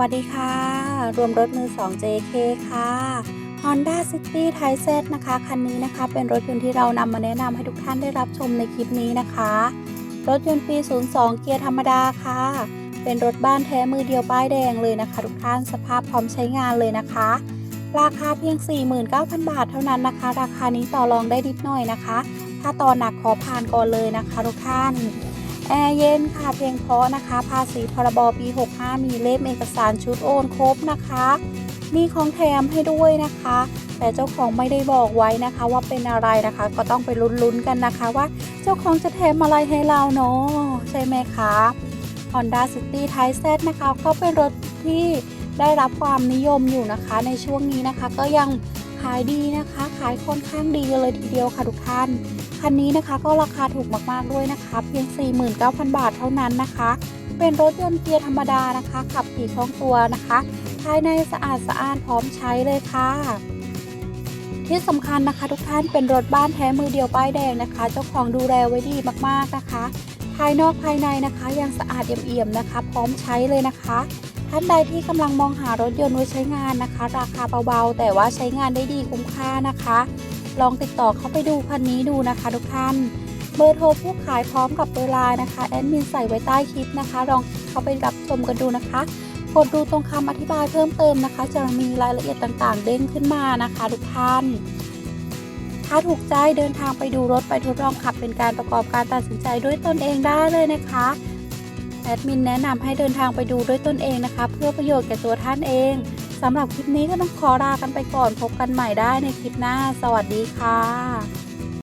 วัสดีค่ะ รวมรถมือ 2 JK ค่ะ Honda City t h a i Z นะคะ คันนี้นะคะ เป็นรถยนต์ที่เรานำมาแนะนำให้ทุกท่านได้รับชมในคลิปนี้นะคะ รถยนต์ปี 02 เกียร์ธรรมดาค่ะ เป็นรถบ้านแท้มือเดียวป้ายแดงเลยนะคะ ทุกท่านสภาพพร้อมใช้งานเลยนะคะ ราคาเพียง 49,000 บาทเท่านั้นนะคะ ราคานี้ต่อรองได้นิดหน่อยนะคะ ถ้าต่อหนักขอผ่านก่อนเลยนะคะ ทุกท่าน แอร์เย็นค่ะเพียงเพราะนะคะ ภาษีพรบปี 65 มีเล่มเอกสารชุดโอนครบนะคะ มีของแถมให้ด้วยนะคะ แต่เจ้าของไม่ได้บอกไว้นะคะว่าเป็นอะไรนะคะ ก็ต้องไปลุ้นๆกันนะคะว่าเจ้าของจะแถมอะไรให้เราเนาะใช่ไหมคะ Honda City t h a i Z นะคะ ก็เป็นรถที่ได้รับความนิยมอยู่นะคะ ในช่วงนี้นะคะก็ยังายดีนะคะ ขายค่อนข้างดีเลยทีเดียวค่ะทุกท่าน คันนี้นะคะก็ราคาถูกมากๆด้วยนะคะ เพียง 49,000 บาทเท่านั้นนะคะ เป็นรถยนต์เกียร์ธรรมดานะคะ ขับขี่คล่องตัวนะคะ ภายในสะอาดสะอ้านพร้อมใช้เลยค่ะ ที่สำคัญนะคะทุกท่านเป็นรถบ้านแท้มือเดียวป้ายแดงนะคะ เจ้าของดูแลไว้ดีมากๆนะคะ ภายนอกภายในนะคะยังสะอาดเอี่ยมๆนะคะ พร้อมใช้เลยนะคะ ท่านใดที่กำลังมองหารถยนต์ไว้ใช้งานนะคะ ราคาเบาๆ แต่ว่าใช้งานได้ดีคุ้มค่านะคะ ลองติดต่อเข้าไปดูคันนี้ดูนะคะทุกท่านเบอร์โทรผู้ขายพร้อมกับเวลานะคะแอดมินใส่ไว้ใต้คลิปนะคะ ลองเข้าไปรับชมกันดูนะคะ กดดูตรงคำอธิบายเพิ่มเติมนะคะ จะมีรายละเอียดต่างๆ เด้งขึ้นมานะคะทุกท่าน ถ้าถูกใจเดินทางไปดูรถไปทดลองขับเป็นการประกอบการตัดสินใจด้วยตนเองได้เลยนะคะ แอดมินแนะนำให้เดินทางไปดูด้วยตนเองนะคะ เพื่อประโยชน์แก่ตัวท่านเองสำหรับคลิปนี้ก็ต้องขอลากันไปก่อนพบกันใหม่ได้ในคลิปหน้า สวัสดีค่ะ